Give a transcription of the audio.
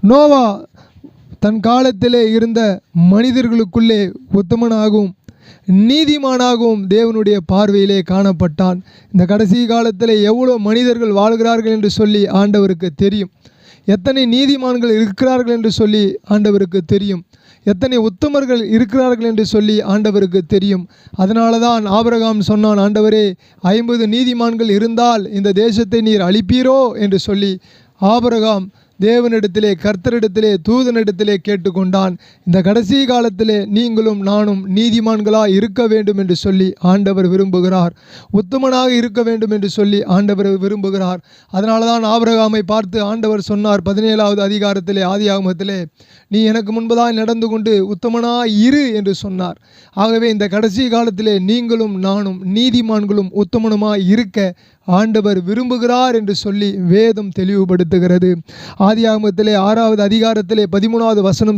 நோவா தன் காலத்திலே இருந்த மனிதர்களுக்குள்ளே உத்தமனாகவும் நீதிமானாகவும் தேவனுடைய பார்வையிலே காணப்பட்டான். இந்த கடைசி காலத்தில் எவ்வளோ மனிதர்கள் வாழ்கிறார்கள் என்று சொல்லி ஆண்டவருக்கு தெரியும். எத்தனை நீதிமான்கள் இருக்கிறார்கள் என்று சொல்லி ஆண்டவருக்கு தெரியும். எத்தனை உத்தமர்கள் இருக்கிறார்கள் என்று சொல்லி ஆண்டவருக்கு தெரியும். அதனால தான் ஆபரகாம் சொன்னான் ஆண்டவரே ஐம்பது நீதிமான்கள் இருந்தால் இந்த தேசத்தை நீர் அழிப்பீரோ? என்று சொல்லி ஆபரகாம் தேவனிடத்திலே கர்த்தரிடத்திலே தூதனிடத்திலே கேட்டுக்கொண்டான். இந்த கடைசி காலத்திலே நீங்களும் நானும் நீதிமான்களாக இருக்க வேண்டும் என்று சொல்லி ஆண்டவர் விரும்புகிறார். உத்தமனாக இருக்க வேண்டும் என்று சொல்லி ஆண்டவர் விரும்புகிறார். அதனால தான் ஆபரகாமை பார்த்து ஆண்டவர் சொன்னார் பதினேழாவது அதிகாரத்திலே ஆதியாகமத்திலே நீ எனக்கு முன்பதாய் நடந்து கொண்டு உத்தமனாய் இரு என்று சொன்னார். ஆகவே இந்த கடைசி காலத்திலே நீங்களும் நானும் நீதிமான்களும் உத்தமனுமாய் இருக்க ஆண்டவர் விரும்புகிறார் என்று சொல்லி வேதம் தெளிவுபடுத்துகிறது. ஆதியாகமத்திலே ஆறாவது அதிகாரத்திலே பதிமூணாவது வசனம்